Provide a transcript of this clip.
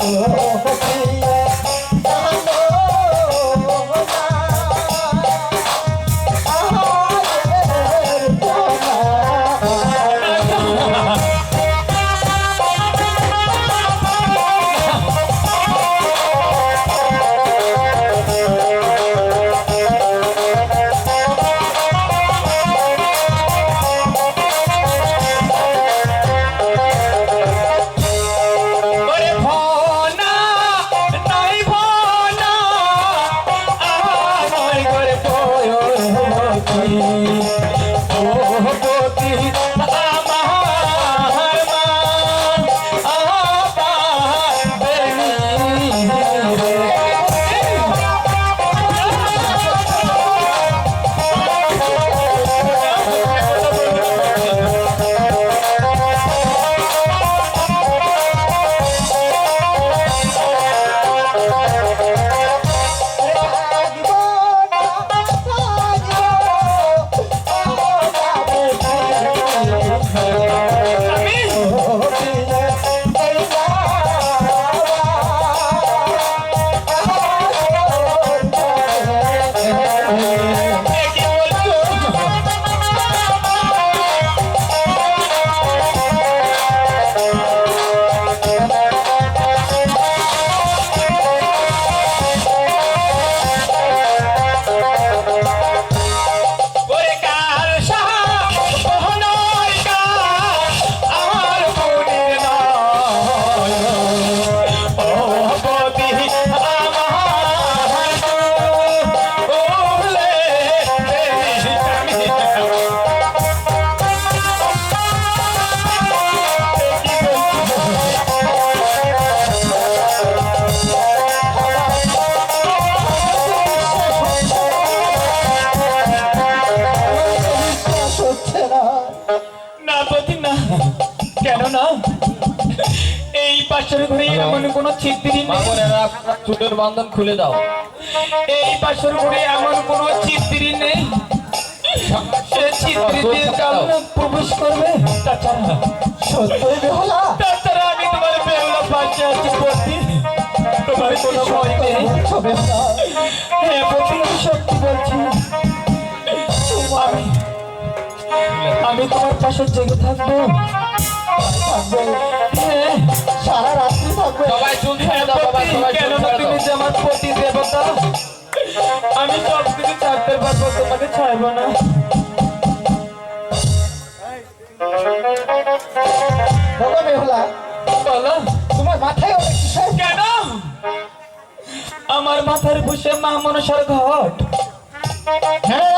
Oh, পতি না বদি না। কেন না? এই পাশের ঘরে এমন কোন ছিদ্রি নেই। মামনেরা চুলের বন্ধন খুলে দাও। এই পাশের ঘরে এমন কোন ছিদ্রি নেই। সে ছিদ্রি দিয়ে কাল প্রবেশ করবে। তাছাড়া সত্যই বেহলা? তাছাড়া আমি তোমার বেহুলা পাশে আছি পতি তোমার কোনো ভয় নেই। হ্যাঁ সত্যি বলছি। আমি তোমার পাশে জেগে থাকব। সারা রাত্রি থাকবে। সবাই চুল বাবা সবাই চুল তুমি যে আমার পতি দেবতা আমি সব কিছু ছাড়তে পারব তোমাকে ছাড়বো না। আমার মাথার বসে মা মনসার ঘট হ্যাঁ